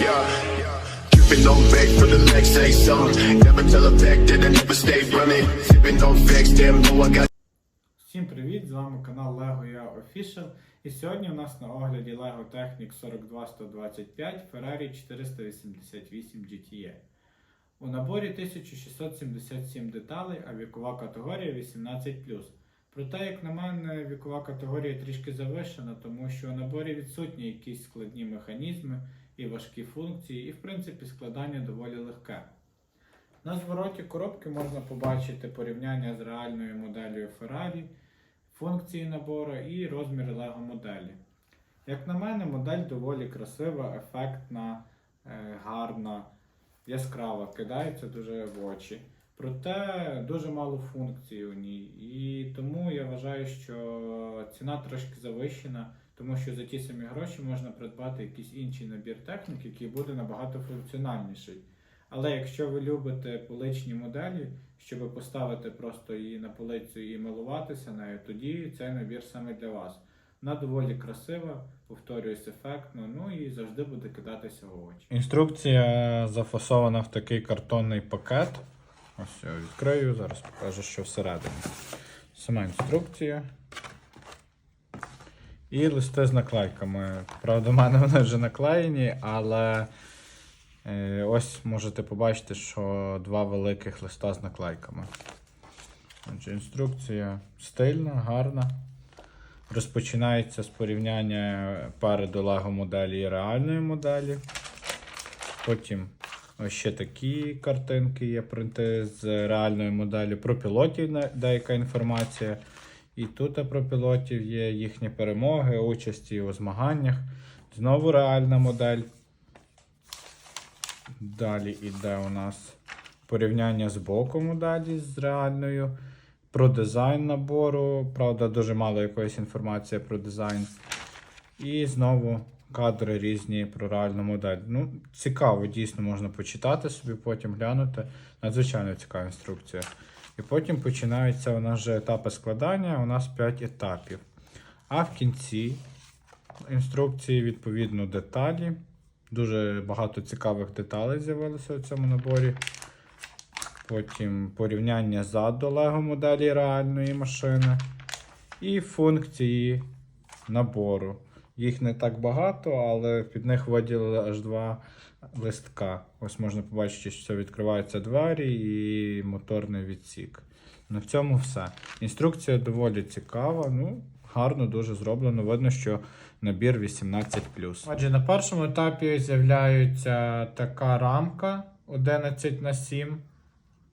Yeah. On back for the legs say something. Never tell a back that I never stay running. Sipping on facts, damn, know I got. Всім привіт! З вами канал Lego Я Official. І сьогодні у нас на огляді LEGO Technic 42125 Ferrari 488 GTA. У наборі 1677 деталей, а вікова категорія 18. Проте, як на мене, вікова категорія трішки завищена, тому що у наборі відсутні якісь складні механізми і важкі функції, і в принципі складання доволі легке. На звороті коробки можна побачити порівняння з реальною моделлю Ferrari, функції набору і розміри Lego моделі. Як на мене, модель доволі красива, ефектна, е, гарна, яскрава, кидається дуже в очі. Проте дуже мало функцій у ній. І тому я вважаю, що ціна трошки завищена, тому що за ті самі гроші можна придбати якийсь інший набір технік, який буде набагато функціональніший. Але якщо ви любите поличні моделі, щоб поставити просто її на полицю і милуватися нею, тоді цей набір саме для вас. Вона доволі красива, повторююсь, ефектно, ну і завжди буде кидатися в очі. Інструкція зафасована в такий картонний пакет. Ось я відкрию, зараз покажу, що всередині. Сама інструкція. І листи з наклейками. Правда, в мене вони вже наклеєні, але е, ось можете побачити, що два великих листа з наклейками. Отже, інструкція стильна, гарна. Розпочинається з порівняння переду Lego моделі і реальної моделі. Потім ось ще такі картинки є принти з реальної моделі. Про пілотів деяка інформація. І тут про пілотів є їхні перемоги, участі у змаганнях. Знову реальна модель. Далі йде у нас порівняння з боку моделі з реальною. Про дизайн набору. Правда, дуже мало якоїсь інформації про дизайн. І знову кадри різні про реальну модель. Ну, цікаво, дійсно можна почитати собі, потім глянути. Надзвичайно цікава інструкція. І потім починаються у нас вже етапи складання. У нас 5 етапів. А в кінці інструкції, відповідно, деталі. Дуже багато цікавих деталей з'явилося у цьому наборі. Потім порівняння ззаду Lego моделі реальної машини. І функції набору. Їх не так багато, але під них виділили аж два листка. Ось можна побачити, що відкриваються двері і моторний відсік. На цьому все. Інструкція доволі цікава. Ну, гарно дуже зроблено. Видно, що набір 18. Отже, на першому етапі з'являється така рамка 11 на 7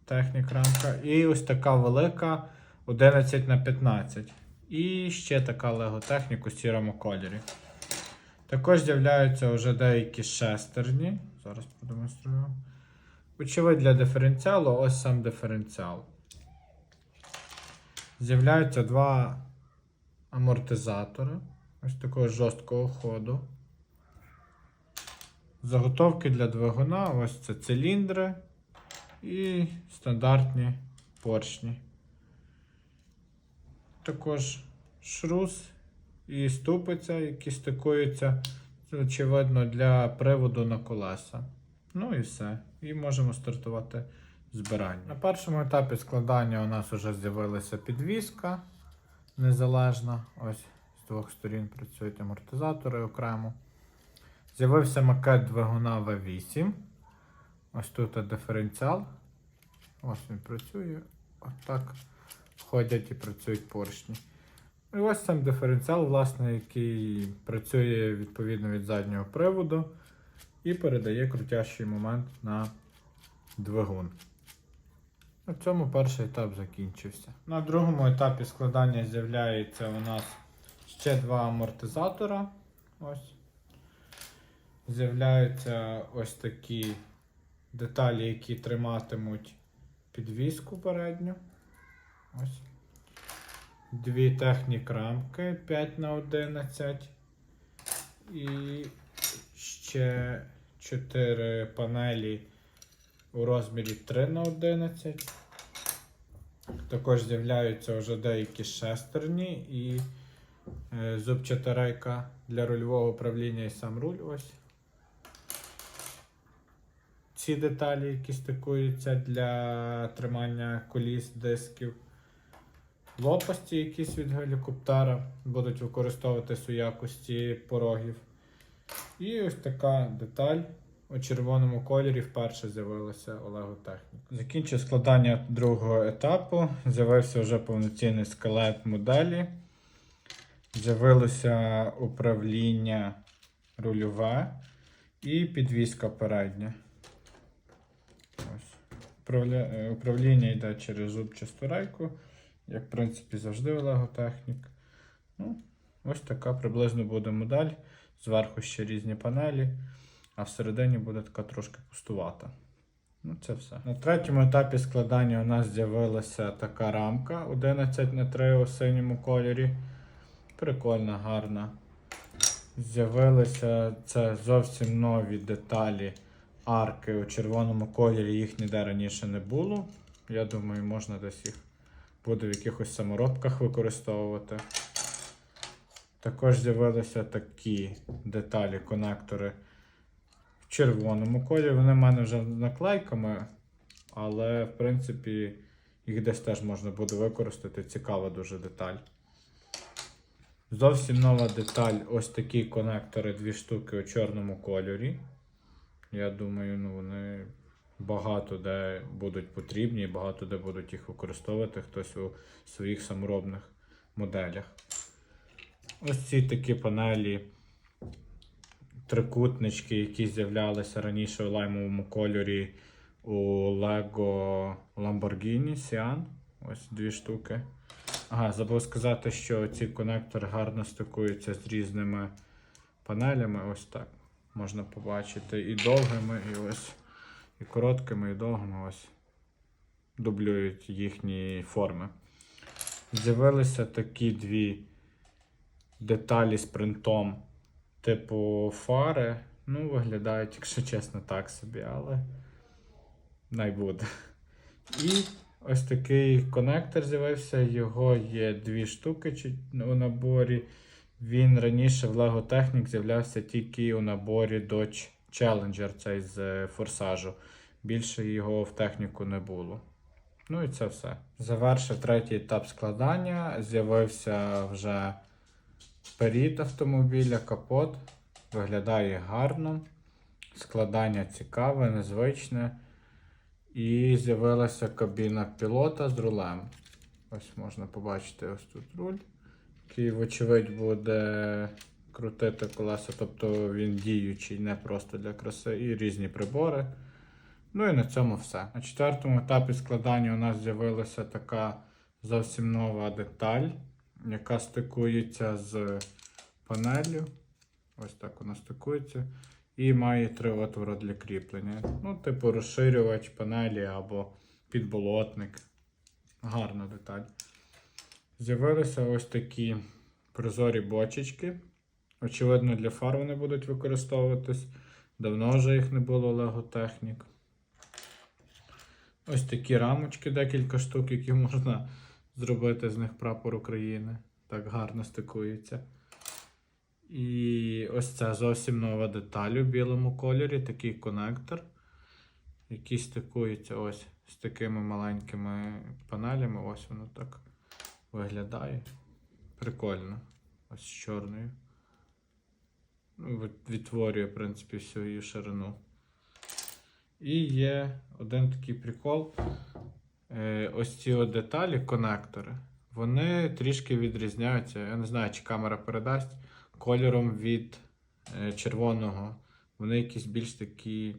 технік рамка. І ось така велика 11 на 15. І ще така Lego технік у сірому кольорі. Також з'являються вже деякі шестерні. Зараз продемонструю. Очевидь для диференціалу, ось сам диференціал. З'являються два амортизатори. Ось такого жорсткого ходу. Заготовки для двигуна, ось це циліндри і стандартні поршні. Також шрус і ступиця, які стикуються, очевидно, для приводу на колеса. Ну і все. І можемо стартувати збирання. На першому етапі складання у нас вже з'явилася підвіска незалежна. Ось з двох сторін працюють амортизатори окремо. З'явився макет двигуна V8. Ось тут диференціал. Ось він працює. Отак ходять і працюють поршні. І ось сам диференціал, власне, який працює відповідно від заднього приводу і передає крутящий момент на двигун. На цьому перший етап закінчився. На другому етапі складання з'являється у нас ще два амортизатора. Ось. З'являються ось такі деталі, які триматимуть підвіску передню. Ось. Дві технік рамки 5 на 11 і ще 4 панелі у розмірі 3 на 11. Також з'являються вже деякі шестерні і е, зубчата рейка для рульового управління і сам руль ось. ці деталі, які стикуються для тримання коліс, дисків. Лопасті якісь від гелікоптера будуть використовуватись у якості порогів. І ось така деталь у червоному кольорі вперше з'явилася Олего Технік. Закінчив складання другого етапу. З'явився вже повноцінний скелет моделі. З'явилося управління рульове і підвіска передня. Ось. Е, Управління йде через зубчасту рейку, як в принципі завжди у Technic. Ну, ось така приблизно буде модель. Зверху ще різні панелі, а всередині буде така трошки пустувата. Ну, це все. На третьому етапі складання у нас з'явилася така рамка 11 на 3 у синьому кольорі. Прикольна, гарна. З'явилися це зовсім нові деталі арки у червоному кольорі, їх ніде раніше не було. Я думаю, можна десь їх буде в якихось саморобках використовувати. Також з'явилися такі деталі, конектори в червоному кольорі. Вони в мене вже наклейками, але в принципі їх десь теж можна буде використати. Цікава дуже деталь. Зовсім нова деталь. Ось такі конектори, дві штуки у чорному кольорі. Я думаю, ну вони багато де будуть потрібні, багато де будуть їх використовувати хтось у своїх саморобних моделях. Ось ці такі панелі, трикутнички, які з'являлися раніше у лаймовому кольорі у Lego Lamborghini Sian. Ось дві штуки. Ага, забув сказати, що ці конектори гарно стикуються з різними панелями. Ось так. Можна побачити і довгими, і ось, і короткими, і довгими ось дублюють їхні форми. З'явилися такі дві деталі з принтом, типу фари. Ну, виглядають, якщо чесно, так собі, але най буде. І ось такий конектор з'явився. Його є дві штуки у наборі. Він раніше в Lego Technic з'являвся тільки у наборі Dodge Challenger, цей з е, форсажу. Більше його в техніку не було. Ну і це все. Завершив третій етап складання. З'явився вже перід автомобіля, капот. Виглядає гарно. Складання цікаве, незвичне. І з'явилася кабіна пілота з рулем. Ось можна побачити ось тут руль, який, вочевидь, буде крутити колеса, тобто він діючий, не просто для краси, і різні прибори. Ну і на цьому все. На четвертому етапі складання у нас з'явилася така зовсім нова деталь, яка стикується з панеллю. Ось так вона стикується. І має три отвори для кріплення. Ну, типу розширювач панелі або підболотник. Гарна деталь. З'явилися ось такі прозорі бочечки. Очевидно, для фар вони будуть використовуватись. Давно вже їх не було Lego Technic. Ось такі рамочки, декілька штук, які можна зробити з них прапор України. Так гарно стикується. І ось це зовсім нова деталь у білому кольорі, такий конектор, який стикується ось з такими маленькими панелями. Ось воно так виглядає. Прикольно. Ось з чорною. Ну, від- Відтворює, в принципі, всю її ширину. І є один такий прикол. Е, ось ці от деталі, конектори, вони трішки відрізняються. Я не знаю, чи камера передасть кольором від е, червоного. Вони якісь більш такі,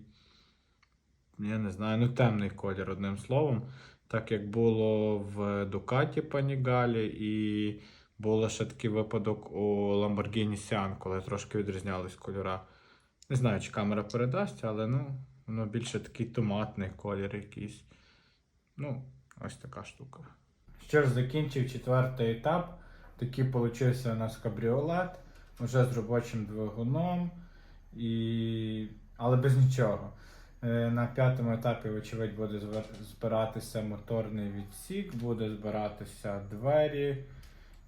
я не знаю, ну темний колір, одним словом. Так як було в Дукаті Панігалі, і було ще такий випадок у Lamborghini Sian, коли трошки відрізнялись кольора. Не знаю, чи камера передасть, але ну, воно більше такий томатний колір якийсь. Ну, ось така штука. Що ж, закінчив четвертий етап. Такий получився у нас кабріолет. Вже з робочим двигуном. І... Але без нічого. Е, На п'ятому етапі, вочевидь, буде збиратися моторний відсік, буде збиратися двері,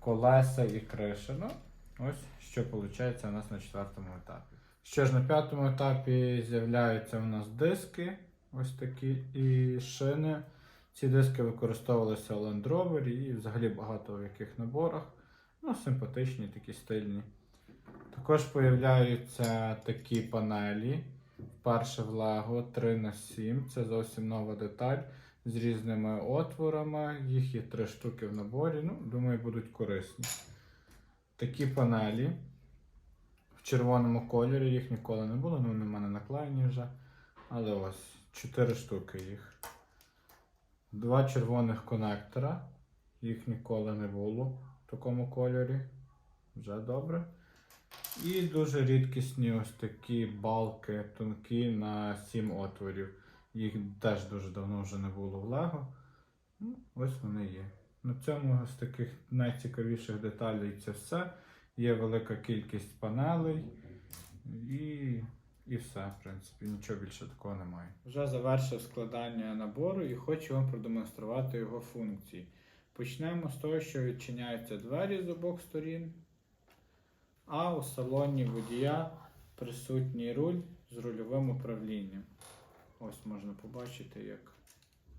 колеса і криша. Ну, ось що виходить у нас на четвертому етапі. Що ж, на п'ятому етапі з'являються у нас диски ось такі і шини. Ці диски використовувалися в Land Rover і взагалі багато в яких наборах. Ну, симпатичні, такі стильні. Також появляються такі панелі. Вперше в Lego 3 на 7 Це зовсім нова деталь з різними отворами. Їх є три штуки в наборі. Ну, думаю, будуть корисні. Такі панелі в червоному кольорі. Їх ніколи не було, ну вони в мене наклеєні вже. Але ось 4 штуки їх. Два червоних конектора. Їх ніколи не було в такому кольорі. Вже добре. І дуже рідкісні ось такі балки тонкі на 7 отворів. Їх теж дуже давно вже не було в Лего. Ну, ось вони є. На цьому з таких найцікавіших деталей це все. Є велика кількість панелей і, і все, в принципі, нічого більше такого немає. Вже завершив складання набору і хочу вам продемонструвати його функції. Почнемо з того, що відчиняються двері з обох сторін. А у салоні водія присутній руль з рульовим управлінням. Ось можна побачити, як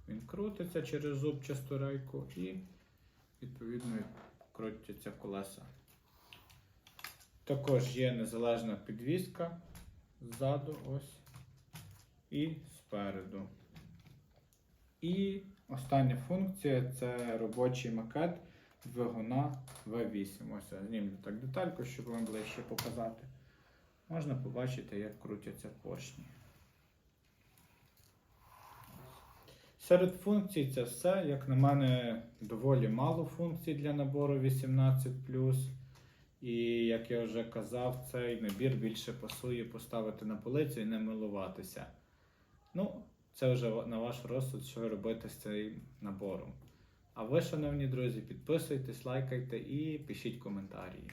він крутиться через зубчасту рейку і відповідно крутяться колеса. Також є незалежна підвіска ззаду ось і спереду. І остання функція це робочий макет двигуна V8. Ось знімлю так детальку, щоб вам ближче показати. Можна побачити, як крутяться поршні. Серед функцій це все, як на мене, доволі мало функцій для набору 18. І як я вже казав, цей набір більше пасує поставити на полицю і не милуватися. Ну, це вже на ваш розсуд, що робити з цим набором. А ви, шановні друзі, підписуйтесь, лайкайте і пишіть коментарі.